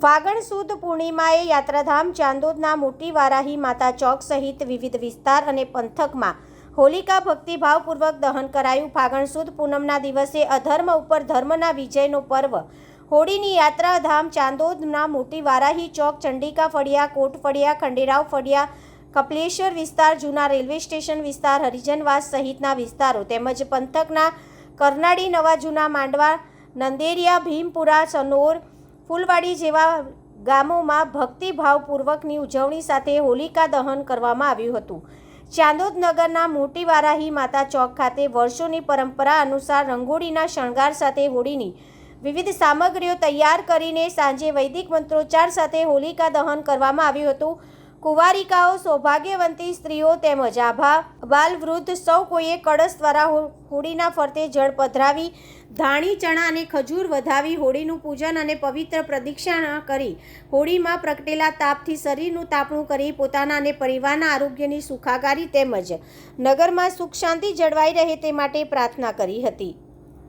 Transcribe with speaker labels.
Speaker 1: ફાગણ સુદ પૂર્ણિમાએ યાત્રાધામ ચાંદોદના મોટી વારાહી માતા ચોક સહિત વિવિધ વિસ્તાર અને પંથકમાં હોલિકા ભક્તિભાવપૂર્વક દહન કરાયું. ફાગણ સુદ પૂનમના દિવસે અધર્મ ઉપર ધર્મના વિજયનો પર્વ. હોળીની યાત્રાધામ ચાંદોદના મોટી વારાહી ચોક, ચંડિકા ફળિયા, કોટ ફળિયા, ખંડેરાવ ફળિયા, કપલેશ્વર વિસ્તાર, જૂના રેલવે સ્ટેશન વિસ્તાર, હરિજનવાસ સહિતના વિસ્તારો તેમજ પંથકના કરનાળી નવા જૂના માંડવા, નંદેરિયા, ભીમપુરા, સનોર ફૂલવાડી જેવા ગામોમાં ભક્તિભાવપૂર્વકની ઉજવણી સાથે હોલિકા દહન કરવામાં આવ્યું હતું. ચાંદોદ નગરના મોટી વારાહી માતા ચોક ખાતે વર્ષોની પરંપરા અનુસાર રંગોળીના શણગાર સાથે હોળીની વિવિધ સામગ્રીઓ તૈયાર કરીને સાંજે વૈદિક મંત્રોચ્ચાર સાથે હોલિકા દહન કરવામાં આવ્યું હતું. કુંવારિકાઓ સૌભાગ્યવંતી સ્ત્રીઓ તેમજ આભા બાલ વૃદ્ધ સૌ કોઈએ કળશ દ્વારા હોળીના ફરતે જળ પધરાવી, ધાણી, ચણા અને ખજૂર વધાવી હોળીનું પૂજન અને પવિત્ર પ્રદક્ષિણા કરી, હોળીમાં પ્રગટેલા તાપથી શરીરનું તાપણું કરી પોતાના અને પરિવારના આરોગ્યની સુખાકારી તેમજ નગરમાં સુખ શાંતિ જળવાઈ રહે તે માટે પ્રાર્થના કરી હતી.